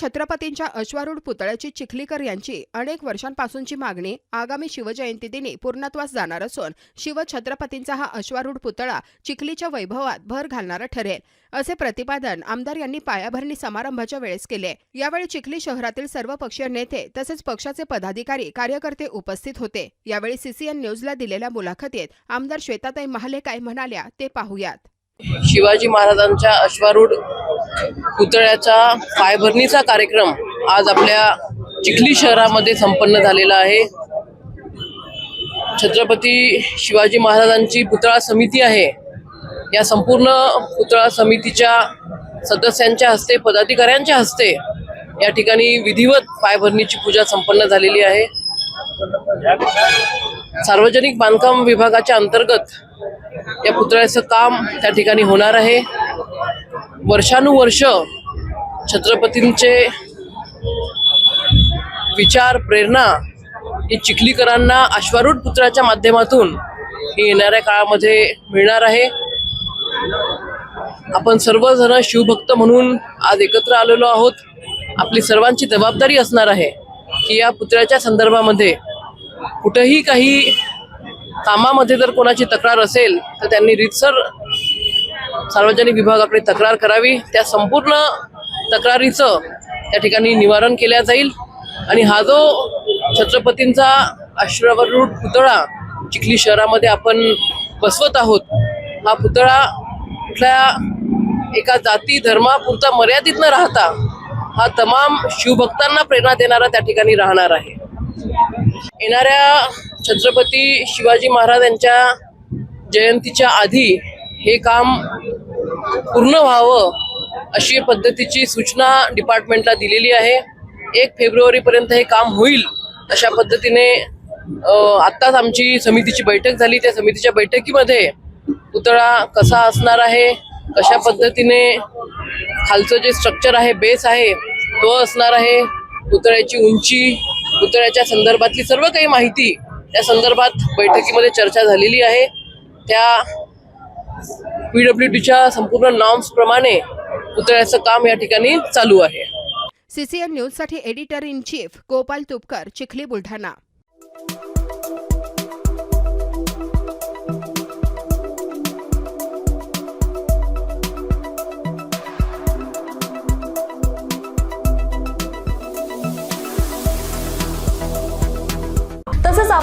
छत्रपतींच्या अश्वारूढ पुतळ्याची चिखलीकर यांची अनेक वर्षांपासूनची मागणी आगामी शिवजयंती दिनी पूर्णत्वास जाणार असून शिवछत्रपतींचा हा अश्वारूढ पुतळा चिखलीच्या वैभवात भर घालणारा ठरेल असे प्रतिपादन आमदार यांनी पायाभरणी समारंभाच्या वेळेस केले. यावेळी चिखली शहरातील सर्व पक्षीय नेते तसेच पक्षाचे पदाधिकारी कार्यकर्ते उपस्थित होते. यावेळी सीसीएन न्यूजला दिलेल्या मुलाखतीत आमदार श्वेताताई महाले काय म्हणाल्या ते पाहूयात. शिवाजी महाराजांच्या अश्वारूढ पुतळ्याचा पायभरणीचा कार्यक्रम आज आपल्या चिखली शहरामध्ये संपन्न झालेला आहे. छत्रपती शिवाजी महाराजांची पुतळा समिती आहे. या संपूर्ण पुतळा समितीच्या सदस्यांच्या हस्ते पदाधिकाऱ्यांच्या हस्ते या ठिकाणी विधिवत पायभरणीची पूजा संपन्न झालेली आहे. सार्वजनिक बांधकाम विभागाच्या अंतर्गत या पुतळ्याचं काम त्या ठिकाणी होणार आहे. वर्षानुवर्ष छत्रपतींचे विचार प्रेरणा ही चिखलीकरांना अश्वारूढ पुतळ्याच्या माध्यमातून ही येणाऱ्या काळामध्ये मिळणार आहे. आपण सर्वजण शिवभक्त म्हणून आज एकत्र आलेलो आहोत. आपली सर्वांची जबाबदारी असणार आहे की या पुतळ्याच्या संदर्भामध्ये कुठंही काही कामामध्ये जर कोणाची तक्रार असेल तर त्यांनी रीतसर सार्वजनिक विभागाकडे तक्रार करावी त्या संपूर्ण तक्रारीचं त्या ठिकाणी निवारण केल्या जाईल. आणि हा जो छत्रपतींचा आश्रवरूढ पुतळा चिखली शहरामध्ये आपण बसवत आहोत हा पुतळा कुठल्या एका जाती धर्मापुरता मर्यादित न राहता हा तमाम शिवभक्तांना प्रेरणा देणारा त्या ठिकाणी राहणार आहे. येणाऱ्या छत्रपती शिवाजी महाराज यांच्या जयंतीच्या आधी हे काम पूर्ण व्हावं अशी पद्धतीची सूचना डिपार्टमेंटला दिलेली आहे. एक फेब्रुवारीपर्यंत हे काम होईल अशा पद्धतीने आत्ताच आमची समितीची बैठक झाली. त्या समितीच्या बैठकीमध्ये पुतळा कसा असणार आहे कशा पद्धतीने खालचं जे स्ट्रक्चर आहे बेस आहे तो असणार आहे पुतळ्याची उंची पुतळ्याच्या संदर्भातली सर्व काही माहिती त्या संदर्भात बैठकीमध्ये चर्चा झालेली आहे. त्या पीडब्ल्यू डीच्या संपूर्ण नॉर्म्स प्रमाणे पुतळ्याचं काम या ठिकाणी चालू आहे. सीसीएन न्यूजसाठी editor in chief Gopal Tupkar Chikhli Buldhana.